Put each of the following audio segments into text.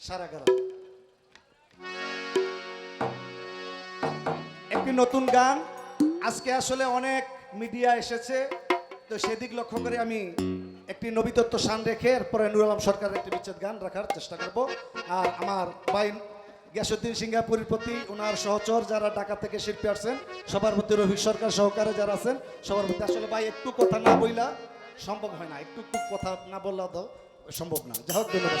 সারা একটি নতুন গান। আজকে আসলে অনেক মিডিয়া এসেছে। তো সেদিক লক্ষ্য করে আমি একটি নবীতত্ত্ব শান রেখে এরপরে নুর আলম সরকারের একটি বিচ্ছেদ গান রাখার চেষ্টা করব। আর আমার গ্যাসুদ্দিন সিঙ্গাপুরের প্রতি ওনার সহচর যারা ঢাকা থেকে শিল্পী আসছেন, সবার প্রতি রফিক সরকার সহকারে যারা আছেন, সবার প্রতি আসলে ভাই একটু কথা না বইলা সম্ভব হয় না। একটু একটু কথা না বললা তো সম্ভব না। যাই হোক, ধন্যবাদ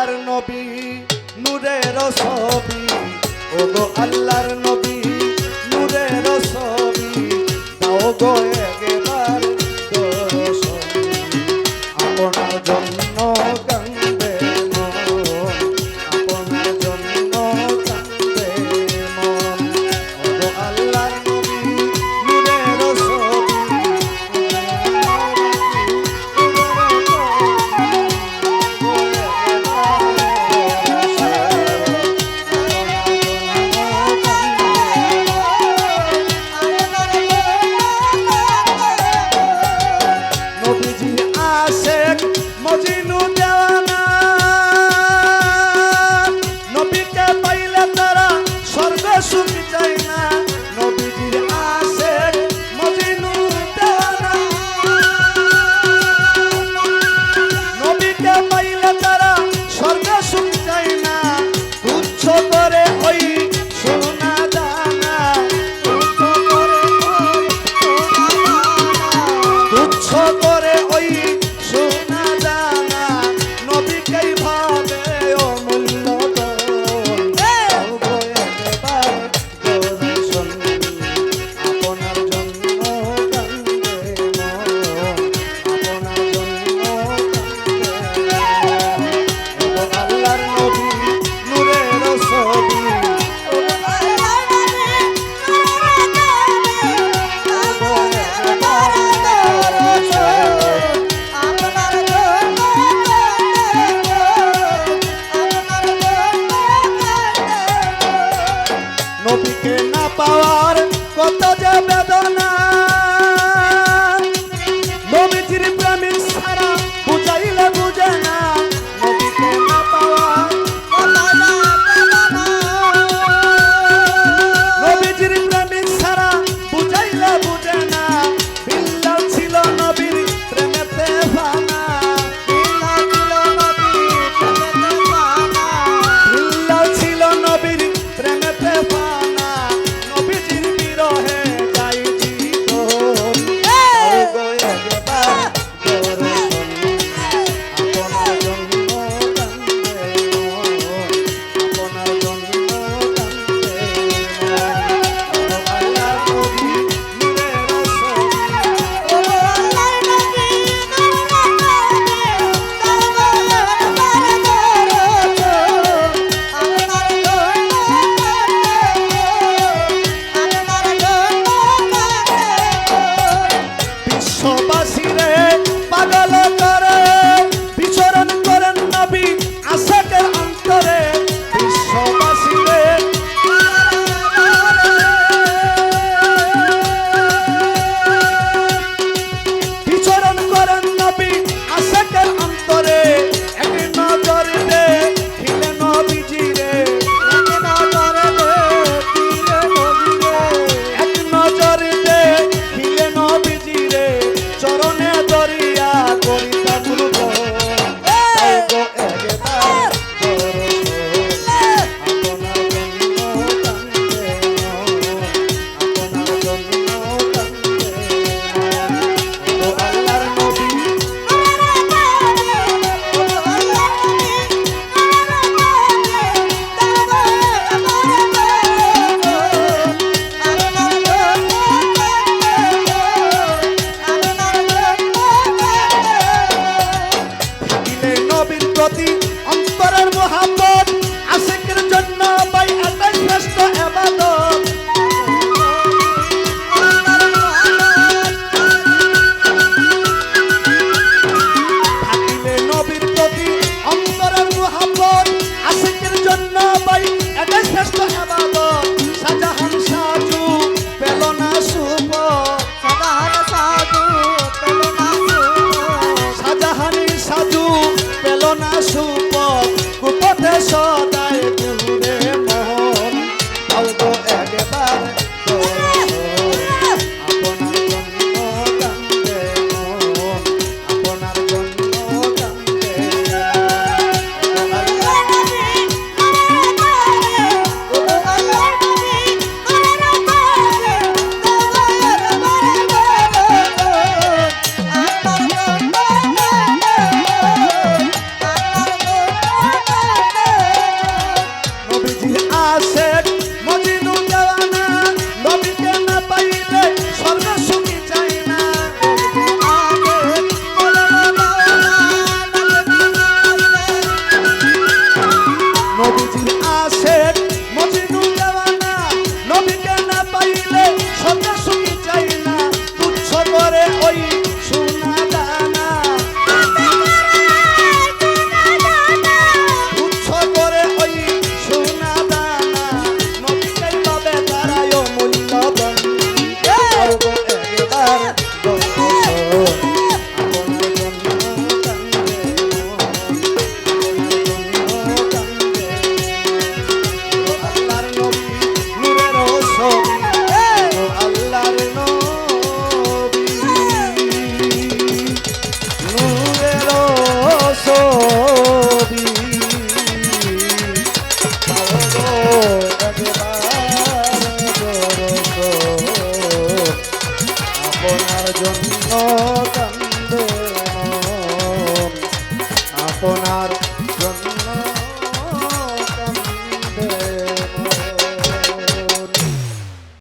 আল্লাহর নবী নূরের ছবি। ওগো আল্লাহর নবী নূরের ছবি। দাও গো একবার আপনার জন্য মজিনু দেওয়ানা todo Shut. জন্য